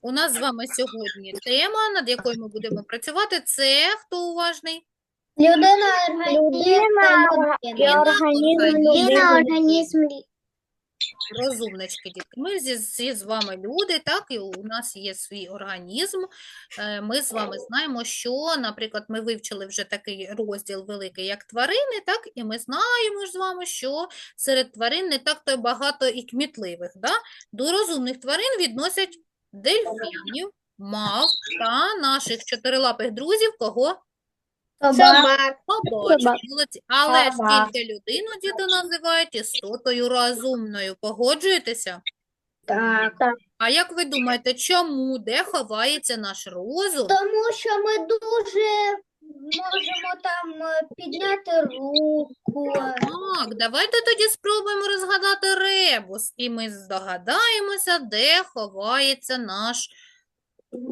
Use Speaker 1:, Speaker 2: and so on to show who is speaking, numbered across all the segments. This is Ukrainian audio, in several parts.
Speaker 1: У нас з вами сьогодні тема, над якою ми будемо працювати. Це хто уважний?
Speaker 2: Людина,
Speaker 3: Людина і організм
Speaker 1: Людина,
Speaker 2: організм.
Speaker 1: Розумнички, дітки. Ми всі, з вами люди, так, і у нас є свій організм. Е, Ми з вами знаємо, що, наприклад, ми вивчили вже такий розділ великий, як тварини, так, і ми знаємо ж з вами, що серед тварин не так то багато і кмітливих. Да? До розумних тварин відносять дельфінів, мав та наших чотирилапих друзів, кого?
Speaker 2: Собак.
Speaker 3: Собак.
Speaker 1: молодці. Але ж
Speaker 2: Собак.
Speaker 1: тільки людину діти називають істотою розумною. Погоджуєтеся?
Speaker 2: Так.
Speaker 1: А як ви думаєте, чому, де ховається наш розум?
Speaker 2: Тому що ми дуже можемо там е, підняти руку.
Speaker 1: Так, давайте тоді спробуємо розгадати ребус, і ми здогадаємося, де ховається наш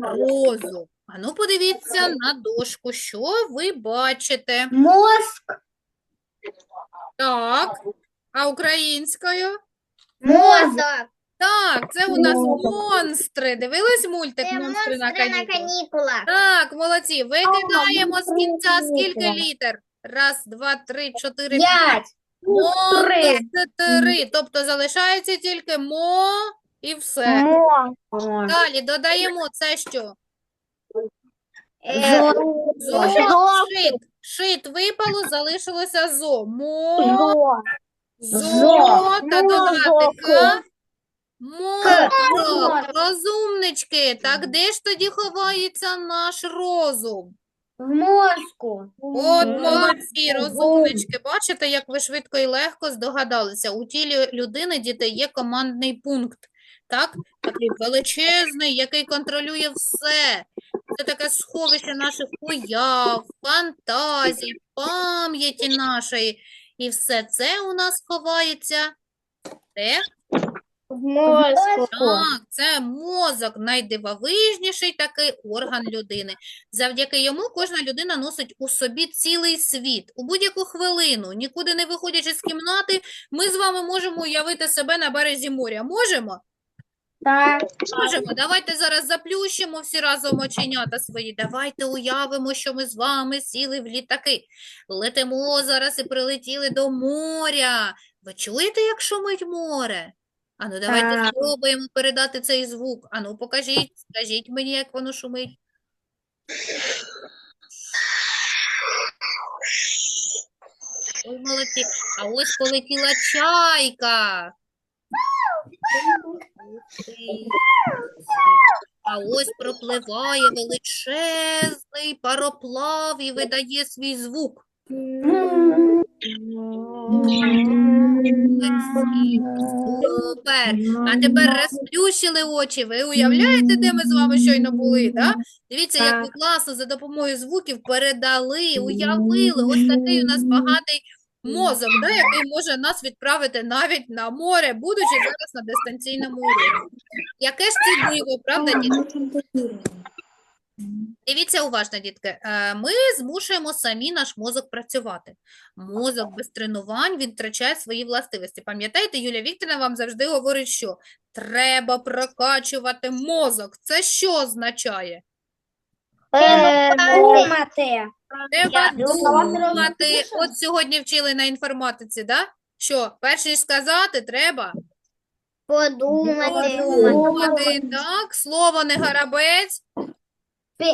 Speaker 1: розум. Ану, подивіться на дошку, що ви бачите?
Speaker 2: Мозк.
Speaker 1: Так, а українською?
Speaker 2: Мозок.
Speaker 1: Так, це у нас монстри. Дивились мультик «Монстри на канікулах»?
Speaker 2: канікулах.
Speaker 1: Так, молодці. Викидаємо з кінця скільки літер? Раз, два, три, чотири, п'ять.
Speaker 2: Три.
Speaker 1: Монстри. Тобто залишається тільки мо і все.
Speaker 3: Мо.
Speaker 1: Далі додаємо це що?
Speaker 2: Е,
Speaker 1: Зо,
Speaker 3: Зо.
Speaker 1: шит. Шит випало, залишилося зо. Мо,
Speaker 3: Зо.
Speaker 1: зо та додати
Speaker 3: Мозок.
Speaker 1: Мозок. Розумнички. Так де ж тоді ховається наш розум?
Speaker 2: В мозку.
Speaker 1: От молодці, розумнички. Бачите, як ви швидко і легко здогадалися. У тілі людини, дітей, є командний пункт. Так? Такий величезний, який контролює все. Це таке сховище наших уяв, фантазій, пам'яті нашої. І все це у нас ховається. Де?
Speaker 3: В мозку.
Speaker 1: Так, це мозок, найдивовижніший такий орган людини. Завдяки йому кожна людина носить у собі цілий світ. У будь-яку хвилину, нікуди не виходячи з кімнати, ми з вами можемо уявити себе на березі моря. Можемо?
Speaker 2: Так.
Speaker 1: Можемо. Давайте зараз заплющимо всі разом оченята свої. Давайте уявимо, що ми з вами сіли в літаки. Летимо зараз і прилетіли до моря. Ви чуєте, як шумить море? Ану, давайте
Speaker 2: Так.
Speaker 1: спробуємо передати цей звук. Ану, покажіть, скажіть мені, як воно шумить. Ой, молодці. А ось полетіла чайка. А ось пропливає величезний пароплав і видає свій звук. Супер. А тепер розплющили очі. Ви уявляєте, де ми з вами щойно були, да? Дивіться, як ви класно за допомогою звуків передали, уявили. Ось такий у нас багатий мозок, да, який може нас відправити навіть на море, будучи зараз на дистанційному уроці. Яке ж це диво, правда, дітки? Дивіться уважно, дітки. Е, Ми змушуємо самі наш мозок працювати. Мозок без тренувань він втрачає свої властивості. Пам'ятаєте, Юлія Вікторівна вам завжди говорить, що треба прокачувати мозок. Це що означає?
Speaker 2: Думати.
Speaker 1: Треба думати. От сьогодні вчили на інформатиці, да? Що, перш ніж сказати, треба
Speaker 2: Подумати.
Speaker 1: думати. Так, слово не гарабець.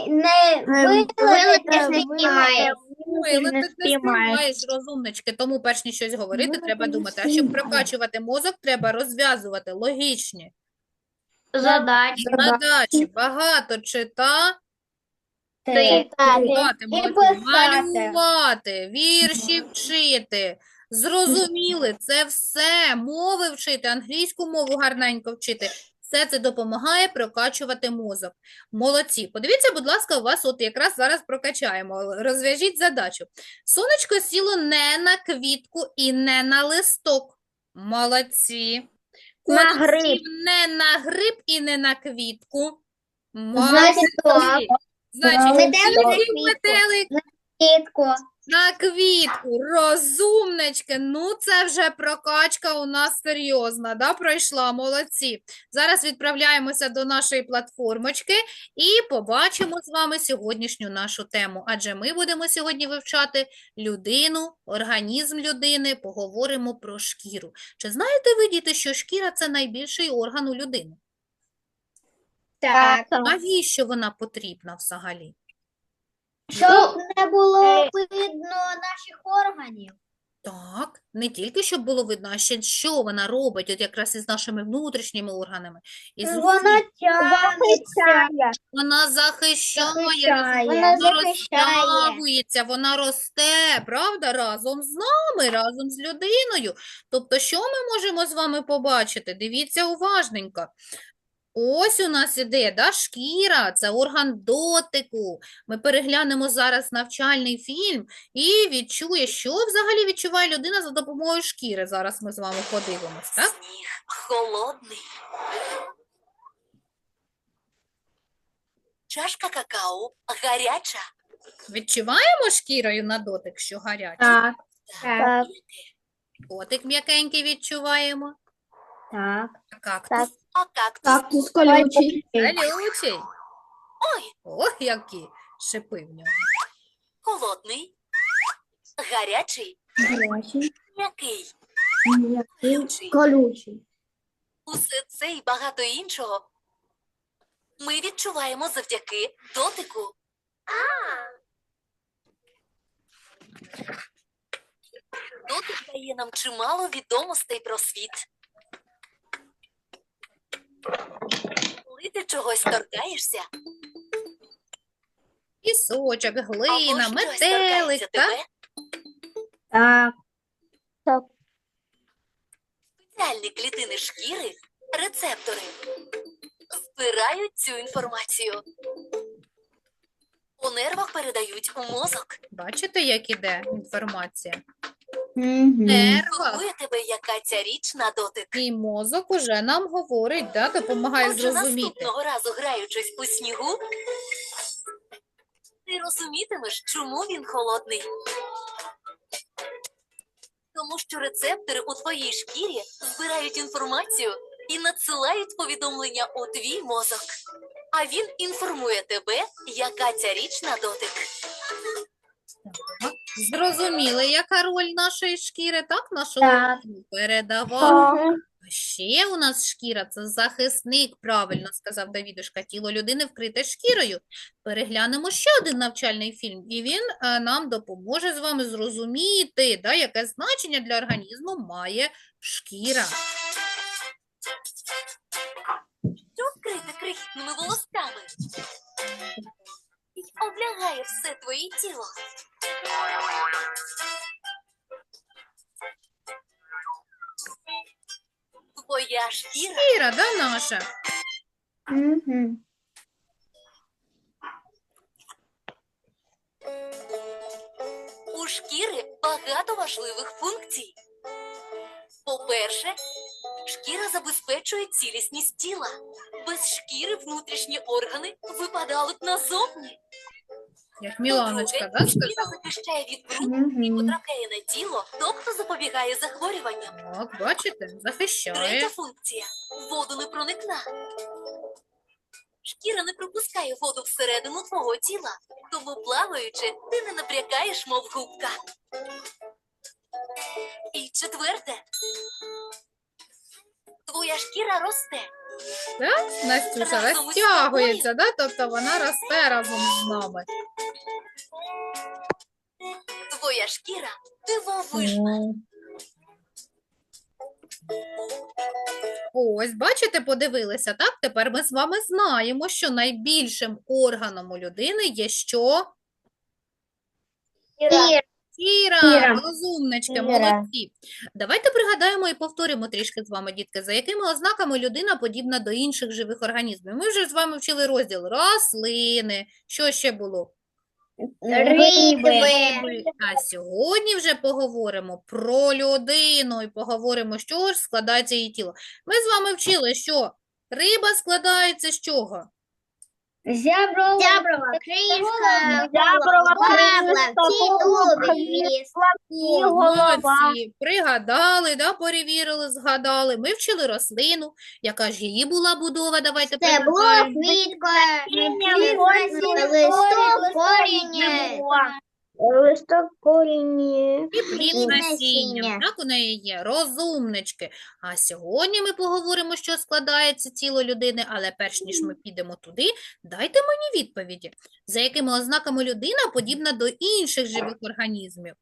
Speaker 2: Не вилетиш, не спіймаєш.
Speaker 1: Ой,
Speaker 3: не спіймаєш.
Speaker 1: спіймаєш розумнички, тому перш ніж щось говорити, треба думати. А щоб прокачувати мозок, треба розв'язувати логічні
Speaker 2: Задачі.
Speaker 1: задачі, багато читати,
Speaker 2: Читати.
Speaker 1: молодці,
Speaker 2: писати.
Speaker 1: малювати, вірші вчити. Зрозуміли, це все, мови вчити, англійську мову гарненько вчити. Все це допомагає прокачувати мозок. Молодці. Подивіться, будь ласка, у вас от якраз зараз прокачаємо. Розв'яжіть задачу. Сонечко сіло не на квітку і не на листок. Молодці.
Speaker 3: На гриб.
Speaker 1: не на гриб і не на квітку. Молодці. Значить,
Speaker 2: Метелик на
Speaker 1: який
Speaker 2: квітку.
Speaker 1: метелик
Speaker 2: Квітку.
Speaker 1: На квітку, розумнички. Ну, це вже прокачка у нас серйозна, да, пройшла, молодці. Зараз відправляємося до нашої платформочки і побачимо з вами сьогоднішню нашу тему. Адже ми будемо сьогодні вивчати людину, організм людини, поговоримо про шкіру. Чи знаєте ви, діти, що шкіра – це найбільший орган у людини?
Speaker 3: Так.
Speaker 1: Навіщо вона потрібна взагалі?
Speaker 2: Щоб не було видно наших органів.
Speaker 1: Так, не тільки щоб було видно, а ще що вона робить, от якраз із нашими внутрішніми органами. І
Speaker 2: Вона тягнеться.
Speaker 1: вона захищає,
Speaker 2: Захищає.
Speaker 1: вона
Speaker 2: Вона захищає.
Speaker 1: розтягується, вона росте, правда, разом з нами, разом з людиною. Тобто, що ми можемо з вами побачити? Дивіться уважненько. Ось у нас іде, да, шкіра, це орган дотику. Ми переглянемо зараз навчальний фільм і відчує, що взагалі відчуває людина за допомогою шкіри. Зараз ми з вами подивимось, так?
Speaker 4: Сніг холодний. Чашка какао гаряча.
Speaker 1: Відчуваємо шкірою на дотик, що гаряче?
Speaker 3: Так. Так.
Speaker 1: Котик м'якенький відчуваємо.
Speaker 3: Так.
Speaker 1: Кактус
Speaker 3: Так.
Speaker 4: А кактус
Speaker 3: Кактус колючий.
Speaker 1: колючий.
Speaker 4: Ой.
Speaker 1: Ох, які шипи в нього.
Speaker 4: холодний. Гарячий,
Speaker 3: Гарячий.
Speaker 4: м'який.
Speaker 3: М'який. Колючий.
Speaker 4: Усе це і багато іншого ми відчуваємо завдяки дотику. Дотик дає нам чимало відомостей про світ. Коли ти чогось торкаєшся,
Speaker 1: Пісочок,
Speaker 4: або
Speaker 1: глина,
Speaker 4: торкається
Speaker 1: так?
Speaker 4: тебе,
Speaker 3: Так.
Speaker 4: спеціальні клітини шкіри, рецептори, збирають цю інформацію. У нервах передають у мозок.
Speaker 1: Бачите, як іде інформація?
Speaker 3: Мгм.
Speaker 1: нервах.
Speaker 4: Турбує тебе, яка ця річ на дотик.
Speaker 1: І мозок уже нам говорить, да, допомагає
Speaker 4: Отже,
Speaker 1: зрозуміти.
Speaker 4: наступного разу, граючись у снігу, ти розумітимеш, чому він холодний. Тому що рецептори у твоїй шкірі збирають інформацію і надсилають повідомлення у твій мозок. А він інформує тебе, яка ця річ на дотик.
Speaker 1: Так, Зрозуміли, яка роль нашої шкіри, так? Нашого
Speaker 3: Так.
Speaker 1: А Ще у нас шкіра це захисник, правильно сказав Давідушка. Тіло людини вкрите шкірою. Переглянемо ще один навчальний фільм, і він е, нам допоможе з вами зрозуміти, да, яке значення для організму має шкіра.
Speaker 4: Що вкрите крихітними волосками? І облягає все твоє тіло. Твоя шкіра
Speaker 1: Шкіра, да, наша?
Speaker 3: Мгм.
Speaker 4: у шкіри багато важливих функцій. По-перше, шкіра забезпечує цілісність тіла. Без шкіри внутрішні органи випадали б назовні.
Speaker 1: Як Міланочка, да,
Speaker 4: шкіра
Speaker 1: сказала?
Speaker 4: захищає від бруду і
Speaker 3: Мгм.
Speaker 4: потрапляє на тіло, тобто запобігає захворюванням.
Speaker 1: Так, бачите, захищає.
Speaker 4: Третя функція воду не проникна. Шкіра не пропускає воду всередину твого тіла, тому плаваючи, ти не напрягаєш, мов губка. І четверте. Твоя шкіра росте.
Speaker 1: Так, Настюша
Speaker 4: Разом
Speaker 1: розтягується, да? Тобто вона росте разом з нами.
Speaker 4: Твоя шкіра дивовижна.
Speaker 1: Ось, бачите, подивилися, так? Тепер ми з вами знаємо, що найбільшим органом у людини є що?
Speaker 3: Шкіра.
Speaker 1: Шкіра,
Speaker 3: Шкіра.
Speaker 1: розумнички, молодці. Давайте пригадаємо і повторимо трішки з вами, дітки, за якими ознаками людина подібна до інших живих організмів. Ми вже з вами вчили розділ рослини. Що ще було?
Speaker 3: Риби.
Speaker 1: А сьогодні вже поговоримо про людину і поговоримо, чого ж складається її тіло. Ми з вами вчили, що риба складається з чого?
Speaker 2: Зяброва,
Speaker 3: Зяброва,
Speaker 2: кришка,
Speaker 3: Зяброва,
Speaker 2: хвіст.
Speaker 3: Голова.
Speaker 1: молодці. Пригадали, да, перевірили, згадали. Ми вчили рослину. Яка ж її була будова? Давайте
Speaker 2: Стебло,
Speaker 1: пригадаємо.
Speaker 2: квітка,
Speaker 3: корінь,
Speaker 2: листок, корінь,
Speaker 3: Листок корінь.
Speaker 1: І плід
Speaker 2: Плід
Speaker 1: насіння.
Speaker 2: насіння.
Speaker 1: Так у неї є. Розумнички. А сьогодні ми поговоримо, що складається тіло людини, але перш ніж ми підемо туди, дайте мені відповіді, за якими ознаками людина подібна до інших живих організмів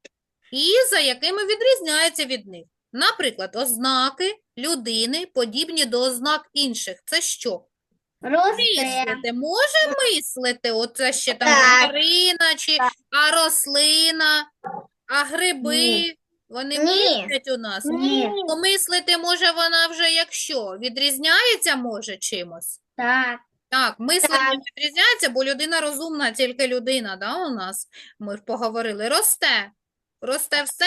Speaker 1: і за якими відрізняється від них. Наприклад, ознаки людини подібні до ознак інших. Це що? Мислити. Може мислити? Оце ще там
Speaker 2: Так.
Speaker 1: тварина, чи а рослина, а гриби. Вони
Speaker 2: Ні.
Speaker 1: мислять у нас.
Speaker 2: Ні.
Speaker 1: Помислити може вона вже якщо? Відрізняється може чимось?
Speaker 2: так,
Speaker 1: Так, мислення
Speaker 2: Так.
Speaker 1: відрізняється, бо людина розумна, тільки людина, да, у нас? Ми поговорили. Росте. Росте все?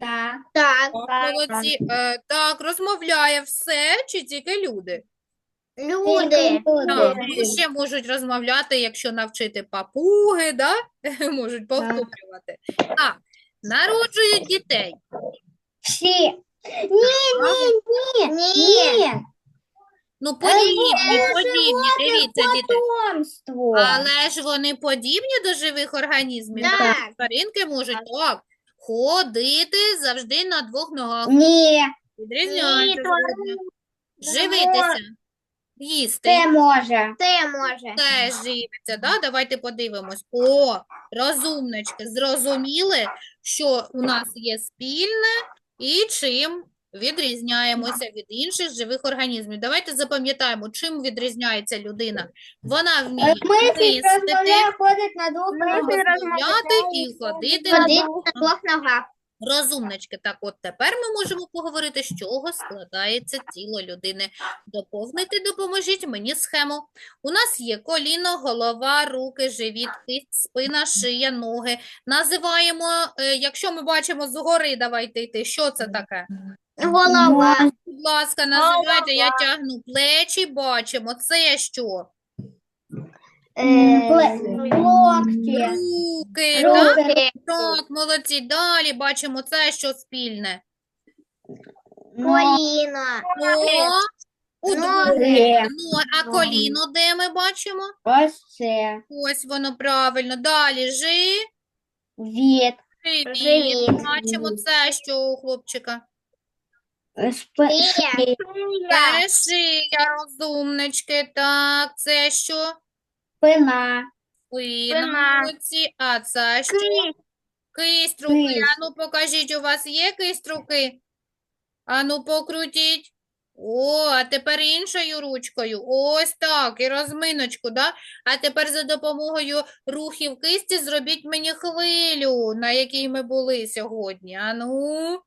Speaker 2: так, так,
Speaker 1: Молодці. Е, так, розмовляє все чи тільки люди?
Speaker 2: Люди,
Speaker 1: Так, ну, ще можуть розмовляти, якщо навчити папуги, да? Можуть повторювати. Так, народжують дітей.
Speaker 2: всі, ні, ні, ні,
Speaker 1: Ну, подібні,
Speaker 2: це
Speaker 1: подібні, дивіться, діти.
Speaker 2: потомство,
Speaker 1: Але ж вони подібні до живих організмів.
Speaker 2: Так.
Speaker 1: Тобто Тваринки можуть так ходити завжди на двох ногах.
Speaker 2: ні,
Speaker 1: Відрізняються. звичайно. Живитися, їсти.
Speaker 2: те може, те може,
Speaker 1: Теж живиться, да? Давайте подивимось. О, розумнички, зрозуміли, що у нас є спільне і чим відрізняємося від інших живих організмів. Давайте запам'ятаємо, чим відрізняється людина. Вона вміє
Speaker 2: Мислить,
Speaker 1: мислити,
Speaker 2: розмовляє, ходить на двох ногах,
Speaker 1: розмовляти і ходити на
Speaker 2: ходить на двох ногах,
Speaker 1: Розумнички, так от тепер ми можемо поговорити, з чого складається тіло людини. Доповнити, допоможіть мені схему. У нас є коліно, голова, руки, живіт, кисть, спина, шия, ноги. Називаємо, е, якщо ми бачимо згори, давайте йти. Що це таке?
Speaker 2: голова,
Speaker 1: Будь ласка, називайте, я тягну плечі, бачимо. Це що?
Speaker 2: Локті,
Speaker 1: Руки, так?
Speaker 2: руки,
Speaker 1: Так, молодці. Далі бачимо це, що спільне.
Speaker 2: коліна,
Speaker 1: О,
Speaker 2: ноги,
Speaker 1: Ну, а коліно де ми бачимо?
Speaker 2: ось це,
Speaker 1: Ось воно правильно. Далі жи,
Speaker 2: від,
Speaker 1: живіт.
Speaker 2: Живіт.
Speaker 1: Бачимо це, що у хлопчика.
Speaker 2: шия,
Speaker 1: Це шия, розумнички. Так, це що?
Speaker 2: Спина.
Speaker 1: молодці. А це що? Кисть руки.
Speaker 2: Кисть.
Speaker 1: Ану, покажіть, у вас є кисть руки? Ану, покрутіть. О, а тепер іншою ручкою. Ось так, і розминочку, да? А тепер за допомогою рухів кисті зробіть мені хвилю, на якій ми були сьогодні. Ану,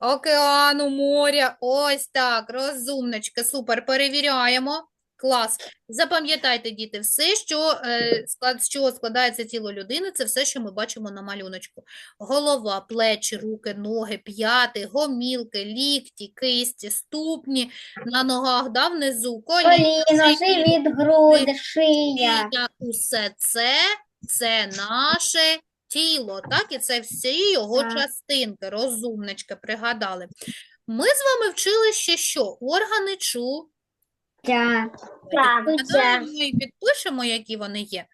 Speaker 1: океану, моря. Ось так, розумнички, супер, перевіряємо. Клас. Запам'ятайте, діти, все, що, е, склад, з чого складається тіло людини, це все, що ми бачимо на малюночку. Голова, плечі, руки, ноги, п'яти, гомілки, лікті, кисті, ступні, на ногах, да, внизу, коліна,
Speaker 2: коліно, живіт, груди, шия,
Speaker 1: шия. Усе це, це наше тіло, так? І це всі його
Speaker 2: Так.
Speaker 1: частинки, розумнички, пригадали. Ми з вами вчили ще що? Органи чу.
Speaker 2: Так.
Speaker 1: ми
Speaker 2: Так,
Speaker 1: пригадаємо і підпишемо, які вони є.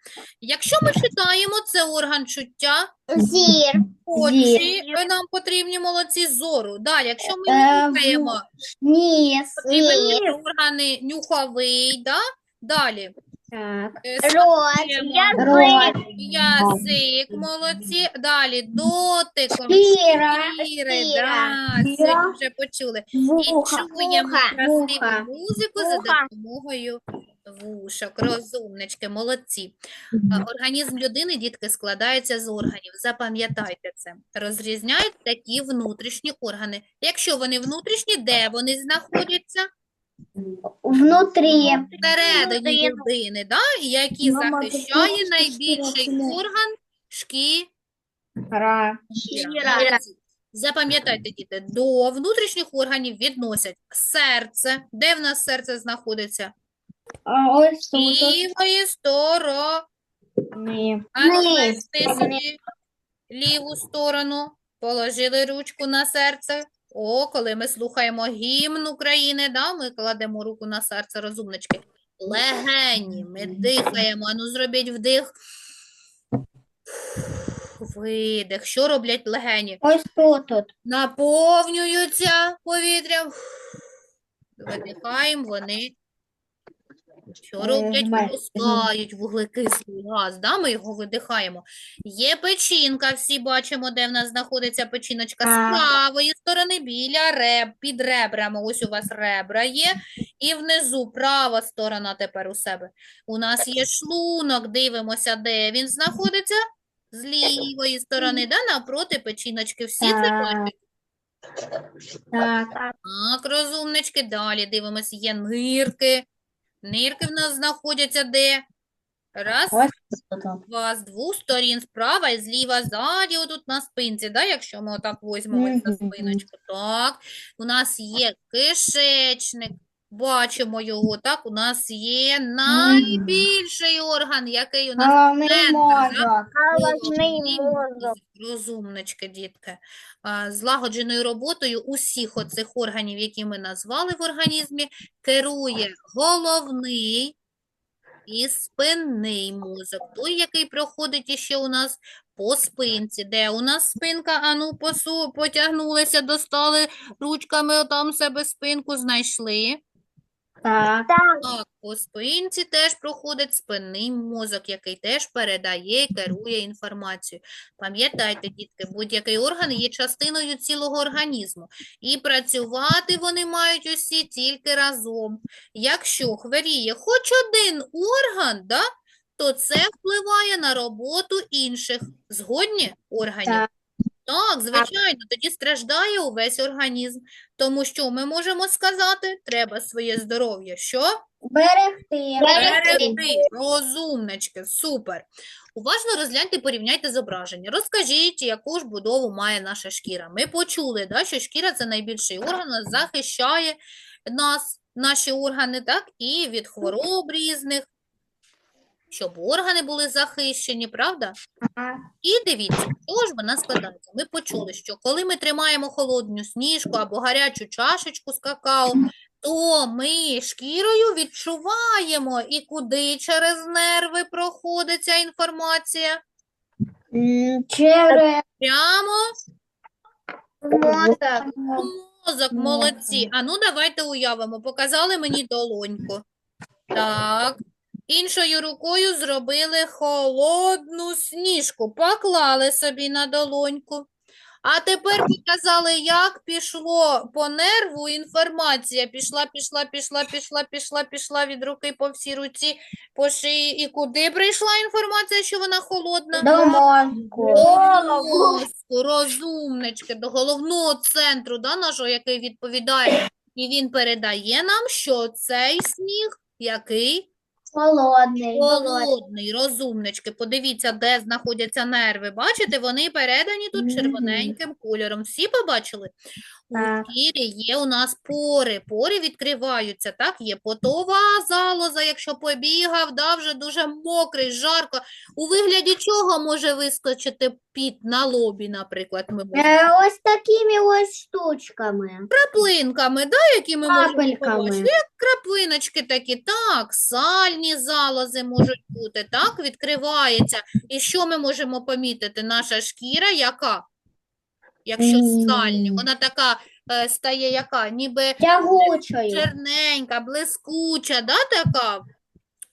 Speaker 1: Якщо ми читаємо, це орган чуття,
Speaker 2: Зір,
Speaker 1: очі е, нам потрібні молодці зору. Далі, якщо ми
Speaker 2: Е,
Speaker 1: нюхаємо,
Speaker 2: ніс,
Speaker 1: потрібні
Speaker 2: ніс,
Speaker 1: органи нюховий, да? Далі.
Speaker 2: Так, рот,
Speaker 1: смакуємо, язик, молодці. Далі дотиком,
Speaker 2: шкіра,
Speaker 1: шкіри,
Speaker 2: шкіра,
Speaker 1: да, це ми вже почули. І
Speaker 2: вуха,
Speaker 1: чуємо
Speaker 2: вуха,
Speaker 1: красиву
Speaker 2: вуха,
Speaker 1: музику за
Speaker 2: вуха.
Speaker 1: допомогою вушок. Розумнички, молодці. А Організм людини, дітки, складається з органів. Запам'ятайте це. Розрізняють такі внутрішні органи. Якщо вони внутрішні, де вони знаходяться?
Speaker 2: Внутрі,
Speaker 1: Всередині людини, да? І які
Speaker 3: Мама,
Speaker 1: захищає найбільший орган шкі.
Speaker 2: ра,
Speaker 1: Шкіра. Запам'ятайте, діти, до внутрішніх органів відносять серце. Де в нас серце знаходиться?
Speaker 2: А ось тут.
Speaker 1: Лівої сторони. А ну,
Speaker 3: Вниз.
Speaker 1: вести собі ліву сторону, положили ручку на серце. О, коли ми слухаємо гімн України, да, ми кладемо руку на серце, розумнички. Легені, ми дихаємо. Ану, зробіть вдих. Видих. Що роблять легені?
Speaker 2: Ось тут. тут.
Speaker 1: Наповнюються повітрям. Видихаємо, вони що роблять?
Speaker 2: Вмер-
Speaker 1: Випускають вуглекислий газ, да? Ми його видихаємо. Є печінка, всі бачимо, де в нас знаходиться печіночка з правої сторони, біля реб, під ребрами. Ось у вас ребра є. І внизу права сторона тепер у себе. У нас є шлунок, дивимося, де він знаходиться. З лівої сторони, да, навпроти печіночки. Всі це
Speaker 2: Так.
Speaker 1: бачать?
Speaker 2: Так.
Speaker 1: Так, розумнички. Далі дивимось, є нирки. Нирки в нас знаходяться де? Раз, два, з двох сторін, справа і зліва, ззаді, отут на спинці, да, якщо ми отак візьмемо за
Speaker 2: Мгм.
Speaker 1: спиночку. Так, у нас є кишечник, бачимо його, так, у нас є найбільший орган, який у нас
Speaker 2: Головний
Speaker 1: центр, да?
Speaker 2: мозок.
Speaker 3: Головний
Speaker 1: Головний
Speaker 3: мозок.
Speaker 1: Розумнички, дітки. А, Злагодженою роботою усіх оцих органів, які ми назвали в організмі, керує головний і спинний мозок. Той, який проходить іще у нас по спинці. Де у нас спинка? Ану, посу, потягнулися, достали ручками отам себе спинку, знайшли.
Speaker 2: Так.
Speaker 3: Так,
Speaker 1: по спинці теж проходить спинний мозок, який теж передає і керує інформацією. Пам'ятайте, дітки, будь-який орган є частиною цілого організму. І працювати вони мають усі тільки разом. Якщо хворіє хоч один орган, да, то це впливає на роботу інших. Згодні органів?
Speaker 2: Так.
Speaker 1: Так, звичайно, тоді страждає увесь організм. Тому що ми можемо сказати, треба своє здоров'я. Що?
Speaker 2: Берегти.
Speaker 1: Берегти. Розумнички, супер. Уважно розгляньте, порівняйте зображення. Розкажіть, яку ж будову має наша шкіра. Ми почули, да, що шкіра це найбільший орган, захищає нас, наші органи, так, і від хвороб різних, щоб органи були захищені, правда?
Speaker 2: Так.
Speaker 1: І дивіться, що ж вона складається. Ми почули, що коли ми тримаємо холодну сніжку або гарячу чашечку з какао, то ми шкірою відчуваємо, і куди через нерви проходить ця інформація.
Speaker 2: Через
Speaker 1: Прямо
Speaker 3: мозок.
Speaker 1: мозок, молодці. А ну давайте уявимо, показали мені долоньку. Так. Іншою рукою зробили холодну сніжку, поклали собі на долоньку. А тепер показали, як пішло по нерву інформація. Пішла, пішла, пішла, пішла, пішла, пішла від руки по всій руці, по шиї. І куди прийшла інформація, що вона холодна?
Speaker 2: до мозку.
Speaker 1: До мозку, розумнички, до головного центру, да, нашого, який відповідає. І він передає нам, що цей сніг, який
Speaker 2: Холодний.
Speaker 1: холодний, розумнички. Подивіться, де знаходяться нерви. Бачите, вони передані тут червоненьким кольором. Всі побачили? У шкірі є у нас пори. Пори відкриваються, так? Є потова залоза, якщо побігав, да, вже дуже мокрий, жарко. У вигляді чого може вискочити піт на лобі, наприклад, ми можемо.
Speaker 2: Е, Ось такими ось штучками.
Speaker 1: Краплинками, да, які ми можемо побачити. Як краплиночки такі, так, сальні залози можуть бути, так, відкривається. І що ми можемо помітити? Наша шкіра яка? Якщо сальні, вона така е, стає яка? Ніби
Speaker 2: Тягучою.
Speaker 1: черненька, блискуча, да, така?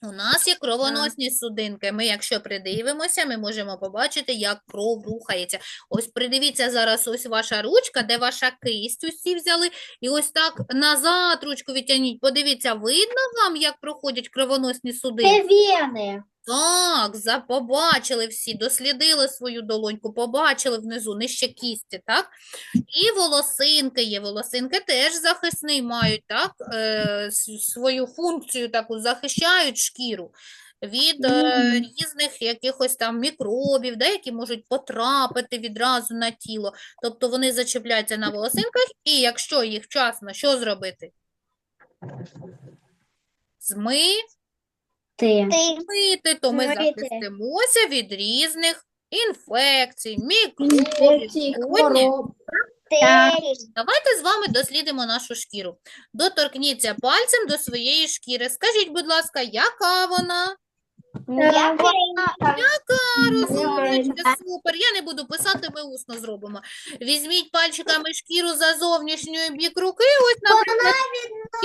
Speaker 1: У нас є кровоносні судинки. Ми, якщо придивимося, ми можемо побачити, як кров рухається. Ось придивіться зараз, ось ваша ручка, де ваша кисть усі взяли, і ось так назад ручку відтягніть. Подивіться, видно вам, як проходять кровоносні судинки?
Speaker 2: Це вени.
Speaker 1: Так, за, побачили всі, дослідили свою долоньку, побачили внизу, нижче кісті, так? І волосинки є. Волосинки теж захисний мають, так? Е, с- свою функцію таку захищають шкіру від е,
Speaker 2: Мгм.
Speaker 1: різних якихось там мікробів, да, які можуть потрапити відразу на тіло. Тобто вони зачепляються на волосинках, і якщо їх вчасно, що зробити? Змити,
Speaker 2: Ти.
Speaker 3: Ти.
Speaker 1: то ми
Speaker 2: Змити.
Speaker 1: захистимося від різних інфекцій, мікробів, хвороб.
Speaker 2: Так.
Speaker 1: Давайте з вами дослідимо нашу шкіру. Доторкніться пальцем до своєї шкіри. Скажіть, будь ласка, яка вона? Розумничка, супер. Я не буду писати, ми усно зробимо. Візьміть пальчиками шкіру за зовнішньою бік руки, ось, наприклад,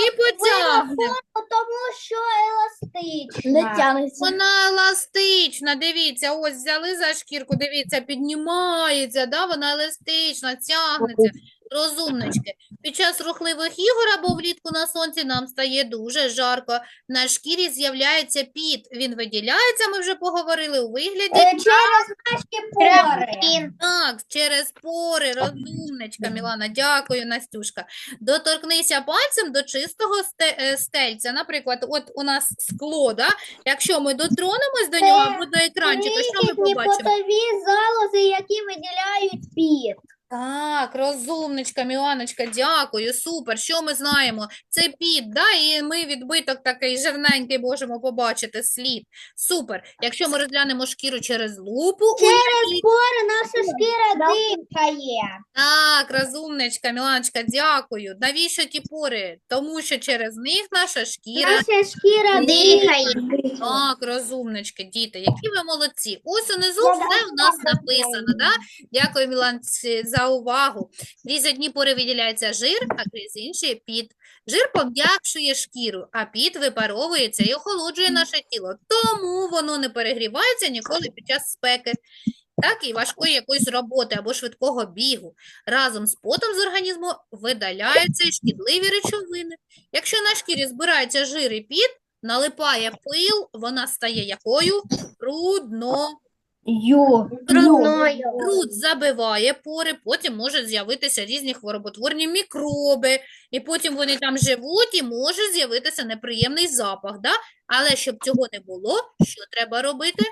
Speaker 1: і потягнемо.
Speaker 2: Тому що еластична.
Speaker 3: Не тягнеться.
Speaker 1: Вона еластична, дивіться, ось взяли за шкірку, дивіться, піднімається, да? Вона еластична, тягнеться. Розумнички. Під час рухливих ігор або влітку на сонці нам стає дуже жарко. На шкірі з'являється піт. Він виділяється, ми вже поговорили, у вигляді
Speaker 2: Е, Через наші пори.
Speaker 1: Так, через пори, розумничка, Мілана, дякую, Настюшка. Доторкнися пальцем до чистого е, стельця. Наприклад, от у нас скло, да? Якщо ми дотронемось до нього або до екранчика, що ми побачимо?
Speaker 2: залози, які виділяють піт.
Speaker 1: Так, розумничка, Міланочка, дякую, супер. Що ми знаємо? Це піт, да? І ми відбиток такий жирненький можемо побачити, слід. Супер. Якщо ми розглянемо шкіру через лупу, у
Speaker 2: Через пори наша шкіра дихає.
Speaker 1: Так, розумничка, Міланочка, дякую. Навіщо ті пори? Тому що через них наша шкіра.
Speaker 2: Наша шкіра дихає.
Speaker 1: Так, розумнички, діти, які ви молодці. Ось унизу все у нас написано, да? Дякую, Міланці, за увагу. Крізь одні пори виділяється жир, а крізь інші піт. Жир пом'якшує шкіру, а піт випаровується і охолоджує наше тіло. Тому воно не перегрівається ніколи під час спеки. Так, і важкої якоїсь роботи або швидкого бігу. Разом з потом з організму видаляються шкідливі речовини. Якщо на шкірі збирається жир і піт, налипає пил, вона стає якою? Брудно.
Speaker 2: Ю.
Speaker 1: Бруд забиває пори, потім можуть з'явитися різні хвороботворні мікроби, і потім вони там живуть, і може з'явитися неприємний запах. Да? Але щоб цього не було, що треба робити?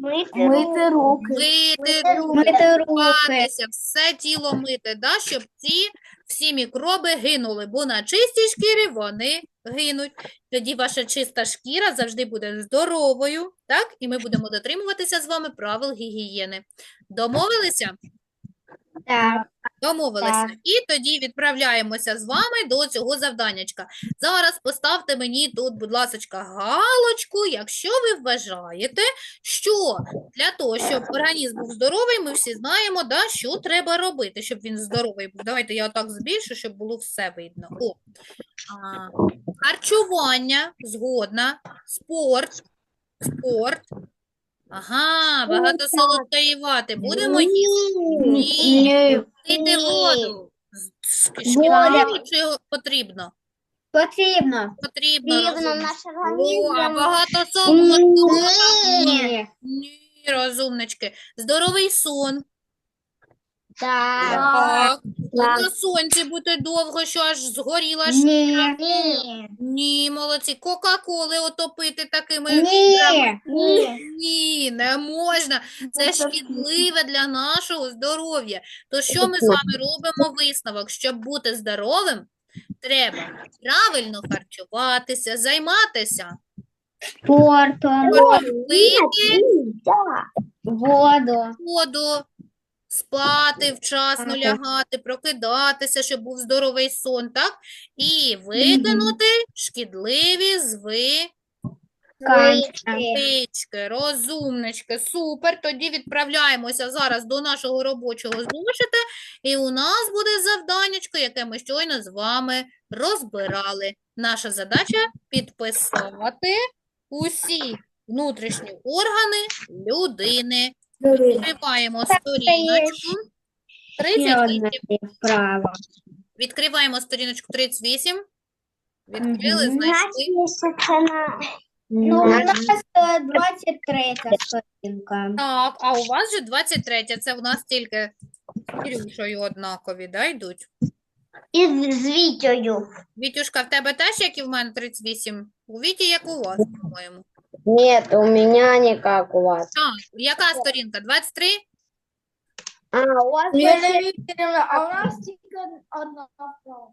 Speaker 3: Мити руки.
Speaker 1: Мити руки.
Speaker 2: Мити руки.
Speaker 1: Все тіло мити, да, щоб ці всі мікроби гинули, бо на чистій шкірі вони гинуть. Тоді ваша чиста шкіра завжди буде здоровою, так? І ми будемо дотримуватися з вами правил гігієни. Домовилися?
Speaker 2: Так.
Speaker 1: Домовилися.
Speaker 2: Так.
Speaker 1: І тоді відправляємося з вами до цього завданнячка. Зараз поставте мені тут, будь ласочка, галочку, якщо ви вважаєте, що для того, щоб організм був здоровий, ми всі знаємо, да, що треба робити, щоб він здоровий був. Давайте я отак збільшу, щоб було все видно. О. А, харчування, згодна, спорт, спорт. Ага, багато солодкої вати. Будемо їсти? Ні. Пити воду. Шкідливо чи потрібно?
Speaker 2: Потрібно.
Speaker 1: Потрібно, Потрібно
Speaker 3: наш
Speaker 1: О, а
Speaker 3: організм.
Speaker 1: багато солодкого.
Speaker 2: Ні.
Speaker 1: Ні, розумнички. Здоровий сон.
Speaker 2: Так.
Speaker 1: Так.
Speaker 3: Так.
Speaker 1: На сонці бути довго, що аж згоріла шкіра.
Speaker 2: Ні.
Speaker 1: Ні, молодці. Кока-коли отопити такими.
Speaker 2: Ні.
Speaker 3: Ні.
Speaker 1: Ні, не можна. Це шкідливе для нашого здоров'я. То що ми з вами робимо висновок? Щоб бути здоровим, треба правильно харчуватися, займатися,
Speaker 2: Спортом.
Speaker 1: пити
Speaker 2: Воду.
Speaker 1: воду, спати вчасно, лягати, прокидатися, щоб був здоровий сон, так? І викинути шкідливі звички. Звички, розумнички, супер. Тоді відправляємося зараз до нашого робочого зошита, і у нас буде завданнячко, яке ми щойно з вами розбирали. Наша задача підписати усі внутрішні органи людини. Відкриваємо сторіночку. 38.
Speaker 2: вправа.
Speaker 1: Відкриваємо сторіночку 38. Відкрили, знайшли.
Speaker 2: Ну, у нас е, 23 сторінка.
Speaker 1: Так, а у вас же 23, це у нас тільки з Кирюшею однакові, да, йдуть?
Speaker 3: І з Вітєю.
Speaker 1: Вітюшка, в тебе теж, як і в мене, 38? У Віті, як у вас, по-моєму.
Speaker 3: Нет, у меня не как у вас.
Speaker 1: Так, яка сторінка? 23?
Speaker 3: А, у вас
Speaker 2: Лена Вікторівна, а у нас тільки одна вправа.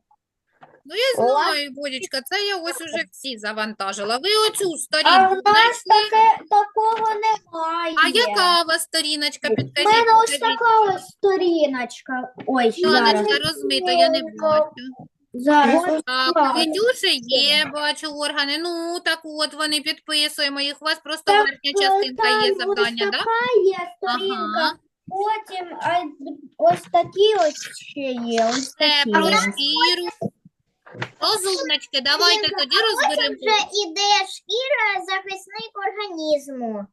Speaker 1: Ну, я знаю, Бодічка, це я ось уже всі завантажила. Ви оцю
Speaker 2: А
Speaker 1: сторінку
Speaker 2: нас
Speaker 1: знайшли?
Speaker 2: таке, такого немає.
Speaker 1: А яка у вас сторіночка?
Speaker 2: У
Speaker 1: Підкажіть,
Speaker 2: мене ось
Speaker 1: покажіть.
Speaker 2: така ось сторіночка. Ой, зараз.
Speaker 1: Сонечко розмито, я не бачу.
Speaker 2: Зараз.
Speaker 1: Так, у Вітюші є, бачу, органи. Ну, так от вони підписуємо їх. У вас просто
Speaker 2: Так,
Speaker 1: верхня частинка є завдання, так?
Speaker 2: така є сторінка.
Speaker 1: Ага.
Speaker 2: Потім а, ось такі ось ще є. Ось
Speaker 1: Це
Speaker 2: такі.
Speaker 1: про шкіру. Розумнички, давайте тоді розберемо.
Speaker 3: Вже іде шкіра захисник організму.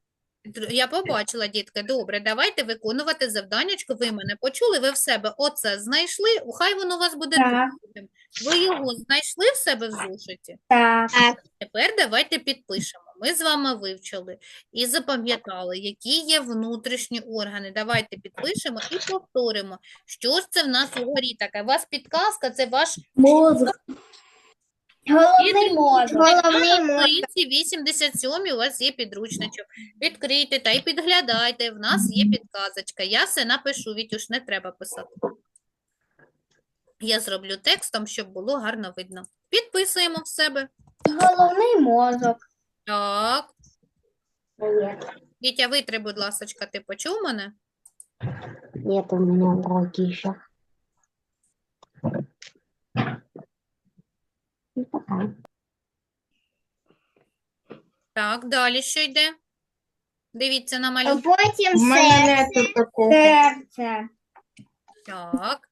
Speaker 1: Др- Я побачила, дітки. Добре, давайте виконувати завданнячко. Ви мене почули, ви в себе оце знайшли. Хай воно у вас буде
Speaker 2: Так.
Speaker 1: другим. Ви його знайшли в себе в зошиті?
Speaker 2: Так.
Speaker 1: Тепер давайте підпишемо. Ми з вами вивчили і запам'ятали, які є внутрішні органи. Давайте підпишемо і повторимо, що ж це в нас угорі таке. У вас підказка, це ваш
Speaker 2: Мозок. Головний мозок.
Speaker 3: Головний мозок.
Speaker 1: сторінці 87 у вас є підручничок. Відкрийте та й підглядайте. В нас є підказочка. Я все напишу, Вітюш, не треба писати. Я зроблю текстом, щоб було гарно видно. Підписуємо в себе.
Speaker 2: Головний мозок.
Speaker 1: Так. Вітя, витри, будь ласочка, ти почув мене?
Speaker 3: Нет, у меня уроки еще.
Speaker 1: Так, далі що йде? Дивіться на малюнок.
Speaker 3: Потім
Speaker 2: У мене
Speaker 3: серце.
Speaker 2: Серце.
Speaker 1: Так.